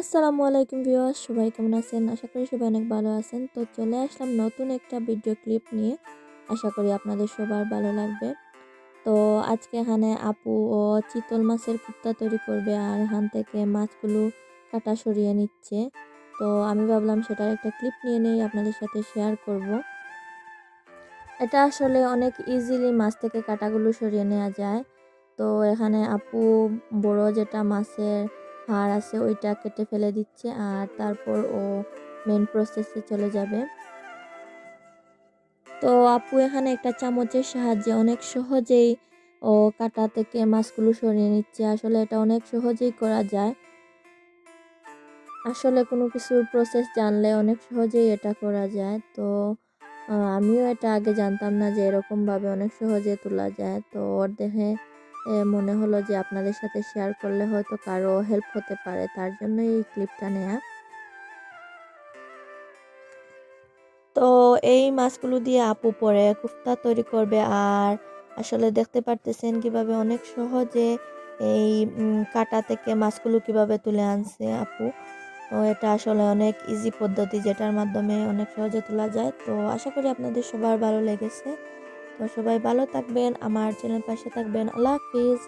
আসসালামু আলাইকুম ভিউয়ার্স, সবাই কেমন আছেন? আশা করি সবাই অনেক ভালো আছেন। তো চলে আসলাম নতুন একটা ভিডিও ক্লিপ নিয়ে। আশা করি আপনাদের সবার ভালো লাগবে। তো আজকে এখানে আপু ও চিতল মাছের কুর্তা তৈরি করবে আর এখান থেকে মাছগুলো কাটা সরিয়ে নিচ্ছে। তো আমি ভাবলাম সেটার একটা ক্লিপ নিয়ে নেই, আপনাদের সাথে শেয়ার করব। এটা আসলে অনেক ইজিলি মাছ থেকে কাটাগুলো সরিয়ে নেওয়া যায়। তো এখানে আপু বড় যেটা মাছের হাড় আছে ওইটা কেটে ফেলে দিচ্ছে আর তারপর ও মেন প্রসেসে চলে যাবে। তো আপু এখানে একটা চামচের সাহায্যে অনেক সহজেই ও কাটা থেকে মাছগুলো সরিয়ে নিচ্ছে। আসলে এটা অনেক সহজেই করা যায়। আসলে কোনো কিছুর প্রসেস জানলে অনেক সহজেই এটা করা যায়। তো আমিও এটা আগে জানতাম না যে এরকমভাবে অনেক সহজে তোলা যায়। তো ওর দেখে মনে হলো যে আপনাদের সাথে শেয়ার করলে হয়তো কারও হেল্প হতে পারে, তার জন্য এই ক্লিপটা নেয়া। তো এই মাছগুলো দিয়ে আপু পরে কুফতা তৈরি করবে, আর আসলে দেখতে পারতেছেন কীভাবে অনেক সহজে এই কাটা থেকে মাছগুলো কীভাবে তুলে আনছে আপু। তো এটা আসলে অনেক ইজি পদ্ধতি যেটার মাধ্যমে অনেক সহজে তোলা যায়। তো আশা করি আপনাদের সবার ভালো লেগেছে। তো সবাই ভালো থাকবেন আমার চ্যানেল পাশে থাকবেন। আল্লাহ হাফিজ।